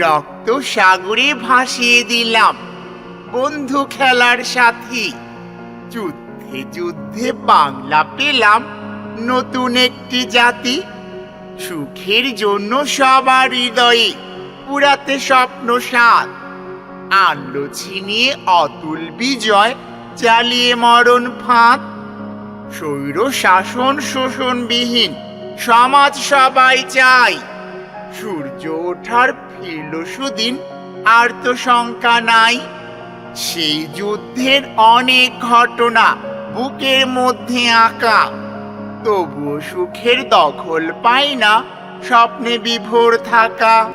রক্ত সাগরে ভাসিয়ে দিলাম, বন্ধু খেলার সাথী। যুদ্ধে যুদ্ধে বাংলা পেলাম নতুন একটি জাতি। সুখের জন্য সবার হৃদয়ে পুরাতে স্বপ্ন সাত। আনলো ছিনিয়ে অতুল বিজয়, চালিয়ে মরণ ফাঁদ। স্বৈর শাসন শোষণবিহীন, সমাজ সবাই চাই। সূর্য ওঠার ফিরল সুদিন আর তো শঙ্কা নাই। সেই যুদ্ধের অনেক ঘটনা বুকের মধ্যে আঁকা। তবুও সুখের দখল পাই না স্বপ্নে বিভোর থাকা।